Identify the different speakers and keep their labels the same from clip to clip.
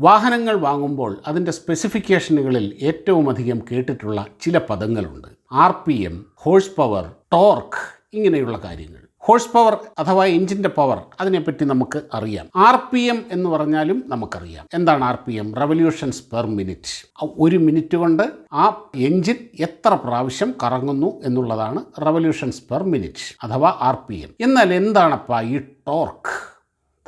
Speaker 1: വാഹനങ്ങൾ വാങ്ങുമ്പോൾ അതിന്റെ സ്പെസിഫിക്കേഷനുകളിൽ ഏറ്റവും അധികം കേട്ടിട്ടുള്ള ചില പദങ്ങളുണ്ട്. R P M horse power torque ഇങ്ങനെയുള്ള കാര്യങ്ങൾ. ഹോഴ്സ് പവർ അഥവാ എഞ്ചിന്റെ പവർ അതിനെപ്പറ്റി നമുക്ക് അറിയാം. ആർ പി എം എന്ന് പറഞ്ഞാലും നമുക്കറിയാം. എന്താണ് R P M revolutions per minute. ഒരു മിനിറ്റ് കൊണ്ട് ആ എഞ്ചിൻ എത്ര പ്രാവശ്യം കറങ്ങുന്നു എന്നുള്ളതാണ് റെവല്യൂഷൻസ് പെർ മിനിറ്റ് അഥവാ ആർ പി എം എന്നാൽ എന്താണപ്പാ ഈ ടോർക്ക്?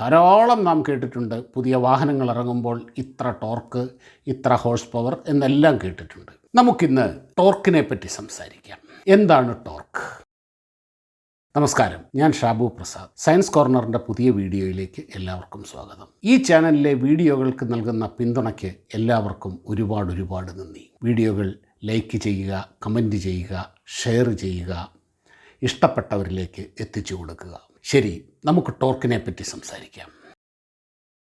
Speaker 1: ധാരാളം നാം കേട്ടിട്ടുണ്ട്. പുതിയ വാഹനങ്ങൾ ഇറങ്ങുമ്പോൾ ഇത്ര ടോർക്ക് ഇത്ര ഹോഴ്സ് പവർ എന്നെല്ലാം കേട്ടിട്ടുണ്ട്. നമുക്കിന്ന് ടോർക്കിനെ പറ്റി സംസാരിക്കാം. എന്താണ് ടോർക്ക് നമസ്കാരം. ഞാൻ ഷാബു പ്രസാദ്. സയൻസ് കോർണറിന്റെ പുതിയ വീഡിയോയിലേക്ക് എല്ലാവർക്കും സ്വാഗതം. ഈ ചാനലിലെ വീഡിയോകൾക്ക് നൽകുന്ന പിന്തുണയ്ക്ക് എല്ലാവർക്കും ഒരുപാട് ഒരുപാട് നന്ദി. വീഡിയോകൾ ലൈക്ക് ചെയ്യുക കമന്റ് ചെയ്യുക ഷെയർ ചെയ്യുക ഇഷ്ടപ്പെട്ടവരിലേക്ക് എത്തിച്ചു കൊടുക്കുക. ശരി നമുക്ക് ടോർക്കിനെ പറ്റി സംസാരിക്കാം.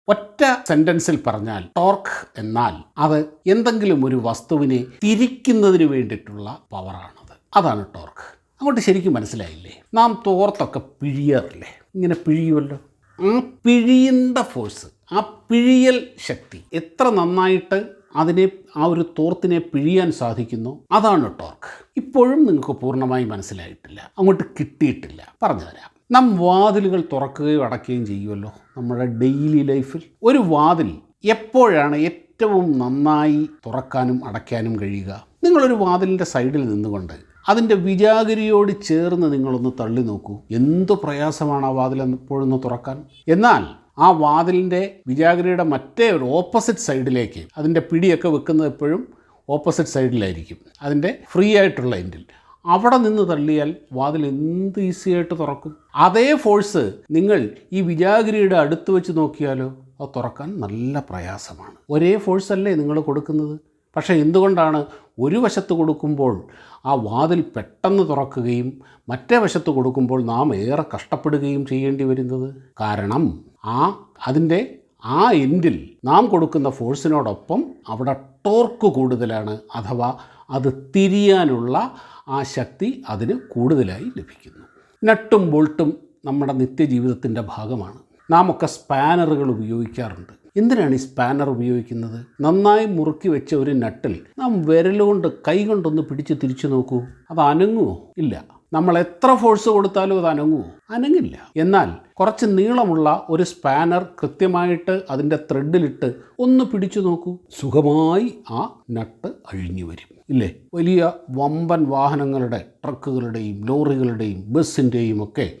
Speaker 1: ഒറ്റ സെന്റൻസിൽ പറഞ്ഞാൽ ടോർക്ക് എന്നാൽ അത് എന്തെങ്കിലും ഒരു വസ്തുവിനെ തിരിക്കുന്നതിന് വേണ്ടിയിട്ടുള്ള പവറാണത് അതാണ് ടോർക്ക്. അങ്ങോട്ട് ശരിക്കും മനസ്സിലായില്ലേ? നാം തോർത്തൊക്കെ പിഴിയാറില്ലേ? ഇങ്ങനെ പിഴിയുമല്ലോ ആ പിഴിയുന്ന ഫോഴ്സ് ആ പിഴിയൽ ശക്തി എത്ര നന്നായിട്ട് അതിനെ ആ ഒരു തോർത്തിനെ പിഴിയാൻ സാധിക്കുന്നു. അതാണ് ടോർക്ക് ഇപ്പോഴും നിങ്ങൾക്ക് പൂർണമായി മനസ്സിലായിട്ടില്ല. അങ്ങോട്ട് കിട്ടിയിട്ടില്ല. പറഞ്ഞുതരാം. നാം വാതിലുകൾ തുറക്കുകയും അടയ്ക്കുകയും ചെയ്യുമല്ലോ നമ്മുടെ ഡെയിലി ലൈഫിൽ ഒരു വാതിൽ എപ്പോഴാണ് ഏറ്റവും നന്നായി തുറക്കാനും അടയ്ക്കാനും കഴിയുക? നിങ്ങളൊരു വാതിലിന്റെ സൈഡിൽ നിന്നുകൊണ്ട് അതിന്റെ വിജാഗിരിയോട് ചേർന്ന് നിങ്ങളൊന്ന് തള്ളി നോക്കൂ. എന്തു പ്രയാസമാണ് ആ വാതിൽ എപ്പോഴൊന്ന് തുറക്കാൻ? എന്നാൽ ആ വാതിലിന്റെ വിജാഗിരിയുടെ മറ്റേ ഒരു ഓപ്പോസിറ്റ് സൈഡിലേക്ക് അതിന്റെ പിടിയൊക്കെ വെക്കുന്നത് എപ്പോഴും ഓപ്പോസിറ്റ് സൈഡിലായിരിക്കും അതിന്റെ ഫ്രീ ആയിട്ടുള്ള എൻഡിൽ അവിടെ നിന്ന് തള്ളിയാൽ വാതിൽ എന്ത് ഈസി ആയിട്ട് തുറക്കും? അതേ ഫോഴ്സ് നിങ്ങൾ ഈ വിജാഗിരിയുടെ അടുത്ത് വെച്ച് നോക്കിയാലോ അത് തുറക്കാൻ നല്ല പ്രയാസമാണ്. ഒരേ ഫോഴ്സ് അല്ലേ നിങ്ങൾ കൊടുക്കുന്നത്? പക്ഷേ എന്തുകൊണ്ടാണ് ഒരു വശത്ത് കൊടുക്കുമ്പോൾ ആ വാതിൽ പെട്ടെന്ന് തുറക്കുകയും മറ്റേ വശത്ത് കൊടുക്കുമ്പോൾ നാം ഏറെ കഷ്ടപ്പെടുകയും ചെയ്യേണ്ടി വരുന്നത്? കാരണം ആ അതിന്റെ ആ എൻഡിൽ നാം കൊടുക്കുന്ന ഫോഴ്സിനോടൊപ്പം അവിടെ ടോർക്ക് കൂടുതലാണ് അഥവാ അത് തിരിയാനുള്ള ആ ശക്തി അതിന് കൂടുതലായി ലഭിക്കുന്നു. നട്ടും ബോൾട്ടും നമ്മുടെ നിത്യജീവിതത്തിന്റെ ഭാഗമാണ്. നാം ഒക്കെ സ്പാനറുകൾ ഉപയോഗിക്കാറുണ്ട്. എന്തിനാണ് ഈ സ്പാനർ ഉപയോഗിക്കുന്നത്? നന്നായി മുറുക്കി വെച്ച ഒരു നട്ടിൽ നാം വിരലുകൊണ്ട് കൈ കൊണ്ടൊന്ന് പിടിച്ച് തിരിച്ചു നോക്കൂ. അത് അനങ്ങുമോ ഇല്ല. നമ്മൾ എത്ര ഫോഴ്സ് കൊടുത്താലും അത് അനങ്ങുമോ അനങ്ങില്ല. എന്നാൽ കുറച്ച് നീളമുള്ള ഒരു സ്പാനർ കൃത്യമായിട്ട് അതിന്റെ ത്രെഡിലിട്ട് ഒന്ന് പിടിച്ചു നോക്കൂ. സുഖമായി ആ നട്ട് അഴിഞ്ഞു വരും. ഇല്ലേ? വലിയ വമ്പൻ വാഹനങ്ങളുടെ ട്രക്കുകളുടെയും ലോറികളുടെയും ബസ്സിന്റെയും ഒക്കെ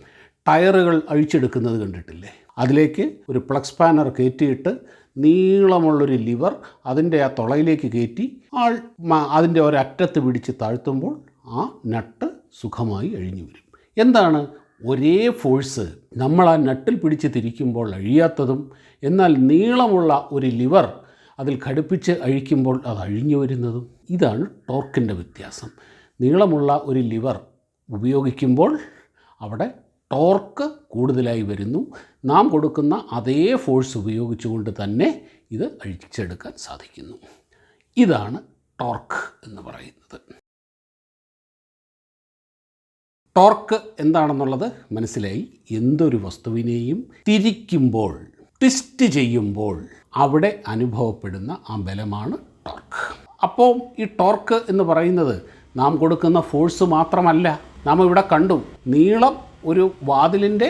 Speaker 1: ടയറുകൾ അഴിച്ചെടുക്കുന്നത് കണ്ടിട്ടില്ലേ? അതിലേക്ക് ഒരു പ്ലഗ് സ്പാനർ കയറ്റിയിട്ട് നീളമുള്ളൊരു ലിവർ അതിന്റെ ആ തുളയിലേക്ക് കയറ്റി ആൾ അതിന്റെ ഒരറ്റത്ത് പിടിച്ച് താഴ്ത്തുമ്പോൾ ആ നട്ട് സുഖമായി അഴിഞ്ഞു വരും. എന്താണ്? ഒരേ ഫോഴ്സ് നമ്മൾ ആ നട്ടിൽ പിടിച്ച് തിരിക്കുമ്പോൾ അഴിയാത്തതും എന്നാൽ നീളമുള്ള ഒരു ലിവർ അതിൽ ഘടിപ്പിച്ച് അഴിക്കുമ്പോൾ അത് അഴിഞ്ഞു വരുന്നതും ഇതാണ് ടോർക്കിന്റെ വ്യത്യാസം. നീളമുള്ള ഒരു ലിവർ ഉപയോഗിക്കുമ്പോൾ അവിടെ ടോർക്ക് കൂടുതലായി വരുന്നു. നാം കൊടുക്കുന്ന അതേ ഫോഴ്സ് ഉപയോഗിച്ചുകൊണ്ട് തന്നെ ഇത് അഴിച്ചെടുക്കാൻ സാധിക്കുന്നു. ഇതാണ് ടോർക്ക് എന്ന് പറയുന്നത്. ടോർക്ക് എന്താണെന്നുള്ളത് മനസ്സിലായി. എന്തൊരു വസ്തുവിനെയും തിരിക്കുമ്പോൾ ട്വിസ്റ്റ് ചെയ്യുമ്പോൾ അവിടെ അനുഭവപ്പെടുന്ന ആ ബലമാണ് ടോർക്ക്. അപ്പോൾ ഈ ടോർക്ക് എന്ന് പറയുന്നത് നാം കൊടുക്കുന്ന ഫോഴ്സ് മാത്രമല്ല നാം ഇവിടെ കണ്ടു. നീളം ഒരു വാതിലിന്റെ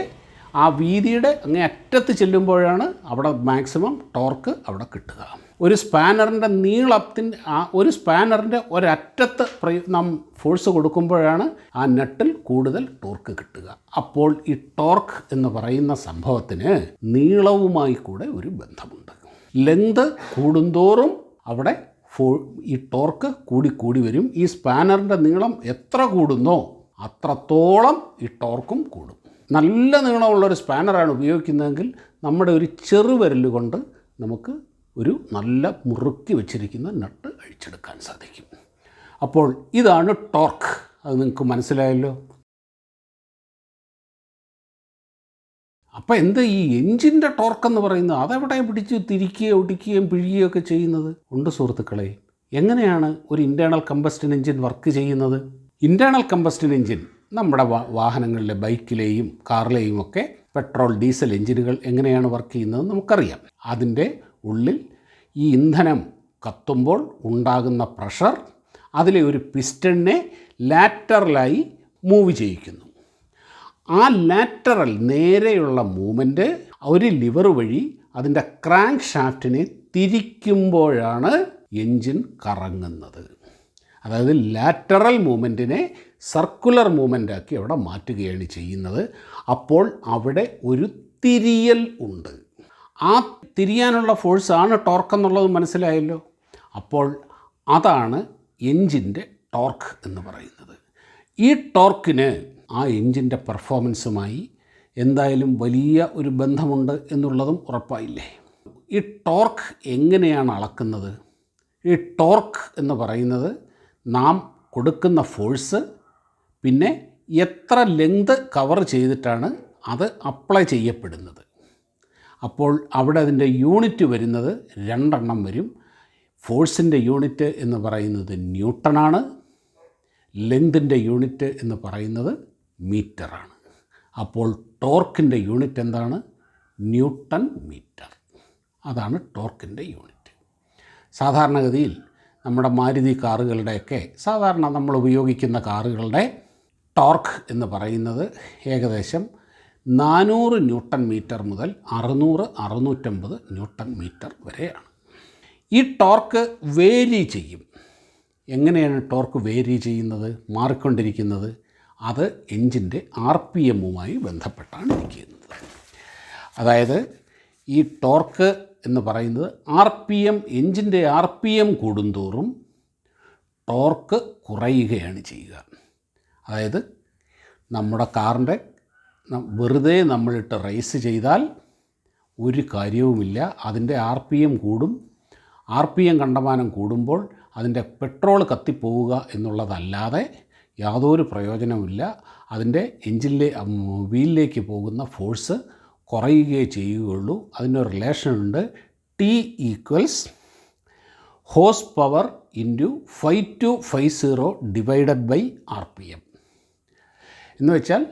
Speaker 1: ആ വീതിയുടെ അങ്ങേ അറ്റത്ത് ചെല്ലുമ്പോഴാണ് അവിടെ മാക്സിമം ടോർക്ക് അവിടെ കിട്ടുക. ഒരു സ്പാനറിന്റെ നീളത്തിന്റെ ആ ഒരു സ്പാനറിന്റെ ഒരറ്റത്ത് നാം ഫോഴ്സ് കൊടുക്കുമ്പോഴാണ് ആ നട്ടിൽ കൂടുതൽ ടോർക്ക് കിട്ടുക. അപ്പോൾ ഈ ടോർക്ക് എന്ന് പറയുന്ന സംഭവത്തിന് നീളവുമായി കൂടെ ഒരു ബന്ധമുണ്ട്. ലെങ്ത് കൂടുന്തോറും അവിടെ ഫോ ഈ ടോർക്ക് കൂടി കൂടി വരും. ഈ സ്പാനറിന്റെ നീളം എത്ര കൂടുന്നോ അത്രത്തോളം ഈ ടോർക്കും കൂടും. നല്ല നീളമുള്ളൊരു സ്പാനറാണ് ഉപയോഗിക്കുന്നതെങ്കിൽ നമ്മുടെ ഒരു ചെറുവിരൽ കൊണ്ട് നമുക്ക് ഒരു നല്ല മുറുക്കി വെച്ചിരിക്കുന്ന നട്ട് അഴിച്ചെടുക്കാൻ സാധിക്കും. അപ്പോൾ ഇതാണ് ടോർക്ക്. അത് നിങ്ങൾക്ക് മനസ്സിലായല്ലോ. അപ്പോൾ എന്താ ഈ എഞ്ചിന്റെ ടോർക്കെന്ന് പറയുന്നത് അതെവിടെ പിടിച്ച് തിരിക്കുകയോ ഒടിക്കുകയും പിഴിയുകയോ ഒക്കെ ചെയ്യുന്നത്? ഉണ്ട് സുഹൃത്തുക്കളെ എങ്ങനെയാണ് ഒരു ഇന്റേർണൽ കമ്പസ്റ്റൻ എഞ്ചിൻ വർക്ക് ചെയ്യുന്നത്? ഇന്റേർണൽ കമ്പസ്റ്റൻ എഞ്ചിൻ നമ്മുടെ വാഹനങ്ങളിലെ ബൈക്കിലെയും കാറിലെയും ഒക്കെ പെട്രോൾ ഡീസൽ എഞ്ചിനുകൾ എങ്ങനെയാണ് വർക്ക് ചെയ്യുന്നത് നമുക്കറിയാം. അതിന്റെ ഉള്ളിൽ ഈ ഇന്ധനം കത്തുമ്പോൾ ഉണ്ടാകുന്ന പ്രഷർ അതിലെ ഒരു പിസ്റ്റണിനെ ലാറ്ററലായി മൂവ് ചെയ്യിക്കുന്നു. ആ ലാറ്ററൽ നേരെയുള്ള മൂവ്മെന്റ് ഒരു ലിവർ വഴി അതിന്റെ ക്രാങ്ക് ഷാഫ്റ്റിനെ തിരിക്കുമ്പോഴാണ് എൻജിൻ കറങ്ങുന്നത്. അതായത് ലാറ്ററൽ മൂവ്മെന്റിനെ സർക്കുലർ മൂവ്മെന്റ് ആക്കി അവിടെ മാറ്റുകയാണ് ചെയ്യുന്നത്. അപ്പോൾ അവിടെ ഒരു തിരിയൽ ഉണ്ട്. ആ തിരിയാനുള്ള ഫോഴ്സാണ് ടോർക്ക് എന്നുള്ളത് മനസ്സിലായല്ലോ? അപ്പോൾ അതാണ് എൻജിന്റെ ടോർക്ക് എന്ന് പറയുന്നത്. ഈ ടോർക്കിന് ആ എൻജിന്റെ പെർഫോമൻസുമായി എന്തായാലും വലിയ ഒരു ബന്ധമുണ്ട് എന്നുള്ളതും ഉറപ്പായില്ലേ? ഈ ടോർക്ക് എങ്ങനെയാണ് അളക്കുന്നത്? ഈ ടോർക്ക് എന്ന് പറയുന്നത് നാം കൊടുക്കുന്ന ഫോഴ്സ് പിന്നെ എത്ര ലെങ്ത് കവർ ചെയ്തിട്ടാണ് അത് അപ്ലൈ ചെയ്യപ്പെടുന്നത്? അപ്പോൾ അവിടെ അതിന്റെ യൂണിറ്റ് വരുന്നത് രണ്ടെണ്ണം വരും. ഫോഴ്സിന്റെ യൂണിറ്റ് എന്ന് പറയുന്നത് ന്യൂട്ടണാണ് ലെങ്തിന്റെ യൂണിറ്റ് എന്ന് പറയുന്നത് മീറ്ററാണ്. അപ്പോൾ ടോർക്കിന്റെ യൂണിറ്റ് എന്താണ്? Newton metre. അതാണ് ടോർക്കിന്റെ യൂണിറ്റ്. സാധാരണഗതിയിൽ നമ്മുടെ മാരുതി കാറുകളുടെയൊക്കെ സാധാരണ നമ്മൾ ഉപയോഗിക്കുന്ന കാറുകളുടെ ടോർക്ക് എന്ന് പറയുന്നത് ഏകദേശം നാനൂറ് ന്യൂട്ടൺ മീറ്റർ മുതൽ അറുന്നൂറ് അറുന്നൂറ്റമ്പത് ന്യൂട്ടൺ മീറ്റർ വരെയാണ്. ഈ ടോർക്ക് വേരി ചെയ്യും. എങ്ങനെയാണ് ടോർക്ക് വേരി ചെയ്യുന്നത്? മാറിക്കൊണ്ടിരിക്കുന്നത്? അത് എൻജിന്റെ ആർ പി എമ്മുമായി ബന്ധപ്പെട്ടാണ് ഇരിക്കുന്നത്. അതായത് ഈ ടോർക്ക് എന്ന് പറയുന്നത് ആർ പി എം എൻജിന്റെ ആർ പി എം കൂടുന്തോറും ടോർക്ക് കുറയുകയാണ് ചെയ്യുക. അതായത് നമ്മുടെ കാറിന്റെ വെറുതെ നമ്മളിട്ട് റേസ് ചെയ്താൽ ഒരു കാര്യവുമില്ല. അതിന്റെ ആർ പി എം കൂടും. ആർ പി എം കണ്ടമാനം കൂടുമ്പോൾ അതിന്റെ പെട്രോൾ കത്തിപ്പോവുക എന്നുള്ളതല്ലാതെ യാതൊരു പ്രയോജനവുമില്ല. അതിന്റെ എഞ്ചിനിലെ വീലിലേക്ക് പോകുന്ന ഫോഴ്സ് കുറയുകയേ ചെയ്യുകയുള്ളൂ. അതിന്റെ ഉണ്ട് T equals horse power into five two five zero divided by R P M എന്ന് വെച്ചാൽ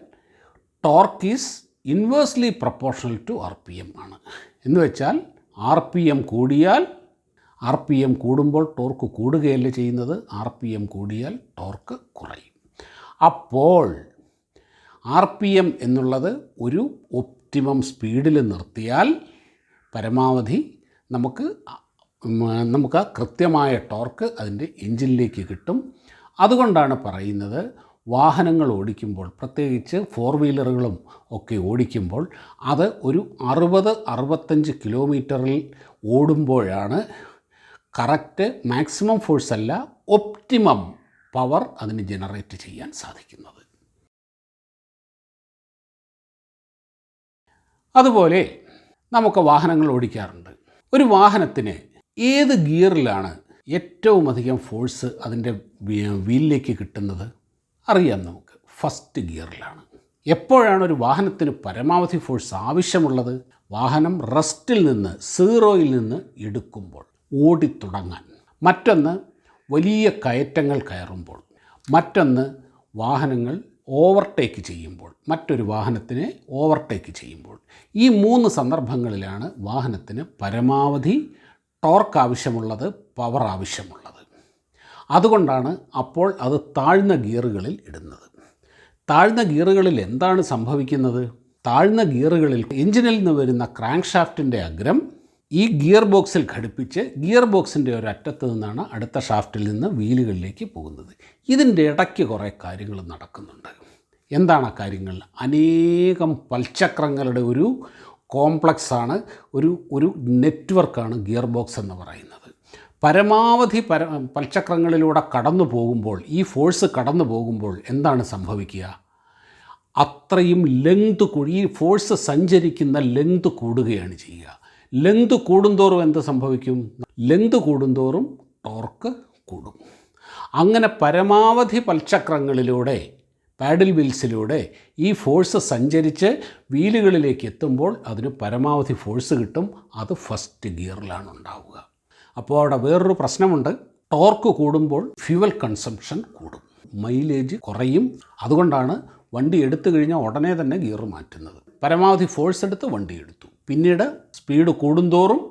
Speaker 1: torque is inversely proportional to R P M ആണ്. എന്ന് വെച്ചാൽ ആർ പി എം കൂടിയാൽ ആർ പി എം കൂടുമ്പോൾ ടോർക്ക് കൂടുകയല്ല ചെയ്യുന്നത്? ആർ പി എം കൂടിയാൽ ടോർക്ക് കുറയും. അപ്പോൾ ആർ പി എം എന്നുള്ളത് ഒരു ഒപ്റ്റിമം സ്പീഡിൽ നിർത്തിയാൽ പരമാവധി നമുക്ക് നമുക്ക് കൃത്യമായ ടോർക്ക് അതിന്റെ എഞ്ചിനിലേക്ക് കിട്ടും. അതുകൊണ്ടാണ് പറയുന്നത് വാഹനങ്ങൾ ഓടിക്കുമ്പോൾ പ്രത്യേകിച്ച് ഫോർ വീലറുകളും ഒക്കെ ഓടിക്കുമ്പോൾ അത് ഒരു അറുപത് അറുപത്തഞ്ച് കിലോമീറ്ററിൽ ഓടുമ്പോഴാണ് കറക്റ്റ് മാക്സിമം ഫോഴ്സ് അല്ല ഒപ്റ്റിമം പവർ അതിന് ജനറേറ്റ് ചെയ്യാൻ സാധിക്കുന്നത്. അതുപോലെ നമുക്ക് വാഹനങ്ങൾ ഓടിക്കാറുണ്ട്. ഒരു വാഹനത്തിന് ഏത് ഗിയറിലാണ് ഏറ്റവും അധികം ഫോഴ്സ് അതിന്റെ വീലിലേക്ക് കിട്ടുന്നത്? അറിയാം നമുക്ക്. ഫസ്റ്റ് ഗിയറിലാണ്. എപ്പോഴാണ് ഒരു വാഹനത്തിന് പരമാവധി ഫോഴ്സ് ആവശ്യമുള്ളത്? വാഹനം റെസ്റ്റിൽ നിന്ന് സീറോയിൽ നിന്ന് എടുക്കുമ്പോൾ ഓടിത്തുടങ്ങാൻ. മറ്റൊന്ന് വലിയ കയറ്റങ്ങൾ കയറുമ്പോൾ. മറ്റൊന്ന് വാഹനങ്ങൾ ഓവർടേക്ക് ചെയ്യുമ്പോൾ. മറ്റൊരു വാഹനത്തിനെ ഓവർടേക്ക് ചെയ്യുമ്പോൾ. ഈ മൂന്ന് സന്ദർഭങ്ങളിലാണ് വാഹനത്തിന് പരമാവധി ടോർക്ക് ആവശ്യമുള്ളത് പവർ ആവശ്യമുള്ളത്. അതുകൊണ്ടാണ് അപ്പോൾ അത് താഴ്ന്ന ഗിയറുകളിൽ ഇടുന്നത്. താഴ്ന്ന ഗിയറുകളിൽ എന്താണ് സംഭവിക്കുന്നത്? താഴ്ന്ന ഗിയറുകളിൽ എഞ്ചിനിൽ നിന്ന് വരുന്ന ക്രാങ്ക് ഷാഫ്റ്റിന്റെ അഗ്രം ഈ ഗിയർ ബോക്സിൽ ഘടിപ്പിച്ച് ഗിയർ ബോക്സിന്റെ ഒരു അറ്റത്ത് നിന്നാണ് അടുത്ത ഷാഫ്റ്റിൽ നിന്ന് വീലുകളിലേക്ക് പോകുന്നത്. ഇതിന്റെ ഇടയ്ക്ക് കുറേ കാര്യങ്ങൾ നടക്കുന്നുണ്ട്. എന്താണ് ആ കാര്യങ്ങൾ? അനേകം പൽചക്രങ്ങളുടെ ഒരു കോംപ്ലക്സാണ് ഒരു ഒരു നെറ്റ്വർക്കാണ് ഗിയർ ബോക്സ് എന്ന് പറയുന്നത്. പരമാവധി പര പൽചക്രങ്ങളിലൂടെ കടന്നു പോകുമ്പോൾ ഈ ഫോഴ്സ് കടന്നു പോകുമ്പോൾ എന്താണ് സംഭവിക്കുക? അത്രയും ലെങ്ത് കൂടി ഈ ഫോഴ്സ് സഞ്ചരിക്കുന്ന ലെങ്ത് കൂടുകയാണ് ചെയ്യുക. ലെങ്ത് കൂടുന്തോറും എന്ത് സംഭവിക്കും? ലെങ്ത് കൂടുന്തോറും ടോർക്ക് കൂടും. അങ്ങനെ പരമാവധി പൽചക്രങ്ങളിലൂടെ പാഡിൽ വീൽസിലൂടെ ഈ ഫോഴ്സ് സഞ്ചരിച്ച് വീലുകളിലേക്ക് എത്തുമ്പോൾ അതിന് പരമാവധി ഫോഴ്സ് കിട്ടും. അത് ഫസ്റ്റ് ഗിയറിലാണ് ഉണ്ടാവുക. അപ്പോൾ അവിടെ വേറൊരു പ്രശ്നമുണ്ട്. ടോർക്ക് കൂടുമ്പോൾ ഫ്യുവൽ കൺസംഷൻ കൂടും. മൈലേജ് കുറയും. അതുകൊണ്ടാണ് വണ്ടി എടുത്തു കഴിഞ്ഞാൽ ഉടനെ തന്നെ ഗിയർ മാറ്റുന്നത്. പരമാവധി ഫോഴ്സ് എടുത്ത് വണ്ടി എടുത്തു. പിന്നീട് സ്പീഡ് കൂടുന്തോറും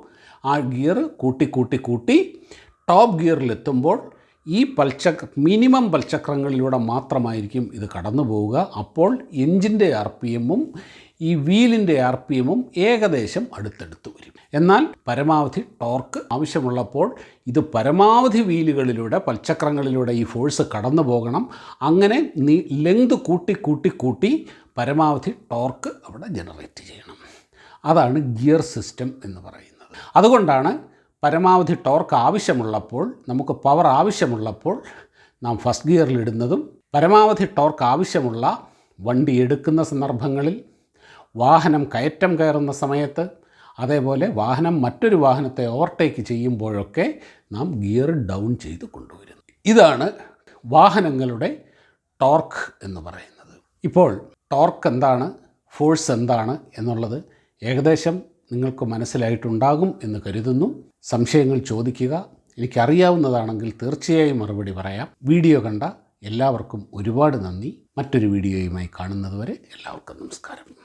Speaker 1: ആ ഗിയർ കൂട്ടി കൂട്ടി കൂട്ടി ടോപ്പ് ഗിയറിലെത്തുമ്പോൾ ഈ പൽചക്ര മിനിമം പൽചക്രങ്ങളിലൂടെ മാത്രമായിരിക്കും ഇത് കടന്നു പോവുക. അപ്പോൾ എഞ്ചിന്റെ ആർ പി എമ്മും ഈ വീലിന്റെ ആർ പി എമ്മും ഏകദേശം അടുത്തടുത്ത് വരും. എന്നാൽ പരമാവധി ടോർക്ക് ആവശ്യമുള്ളപ്പോൾ ഇത് പരമാവധി വീലുകളിലൂടെ പൽചക്രങ്ങളിലൂടെ ഈ ഫോഴ്സ് കടന്നു പോകണം. അങ്ങനെ നീ ലെങ്ത് കൂട്ടി കൂട്ടി കൂട്ടി പരമാവധി ടോർക്ക് അവിടെ ജനറേറ്റ് ചെയ്യണം. അതാണ് ഗിയർ സിസ്റ്റം എന്ന് പറയുന്നത്. അതുകൊണ്ടാണ് പരമാവധി ടോർക്ക് ആവശ്യമുള്ളപ്പോൾ നമുക്ക് പവർ ആവശ്യമുള്ളപ്പോൾ നാം ഫസ്റ്റ് ഗിയറിൽ ഗിയറിലിടുന്നതും പരമാവധി ടോർക്ക് ആവശ്യമുള്ള വണ്ടി എടുക്കുന്ന സന്ദർഭങ്ങളിൽ വാഹനം കയറ്റം കയറുന്ന സമയത്ത് അതേപോലെ വാഹനം മറ്റൊരു വാഹനത്തെ ഓവർടേക്ക് ചെയ്യുമ്പോഴൊക്കെ നാം ഗിയർ ഡൗൺ ചെയ്ത് കൊണ്ടുവരുന്നു. ഇതാണ് വാഹനങ്ങളുടെ ടോർക്ക് എന്ന് പറയുന്നത്. ഇപ്പോൾ ടോർക്ക് എന്താണ്? ഫോഴ്സ് എന്താണ്? എന്നുള്ളത് ഏകദേശം നിങ്ങൾക്ക് മനസ്സിലായിട്ടുണ്ടാകും എന്ന് കരുതുന്നു. സംശയങ്ങൾ ചോദിക്കുക. എനിക്കറിയാവുന്നതാണെങ്കിൽ തീർച്ചയായും മറുപടി പറയാം. വീഡിയോ കണ്ട എല്ലാവർക്കും ഒരുപാട് നന്ദി. മറ്റൊരു വീഡിയോയുമായി കാണുന്നതുവരെ എല്ലാവർക്കും നമസ്കാരം.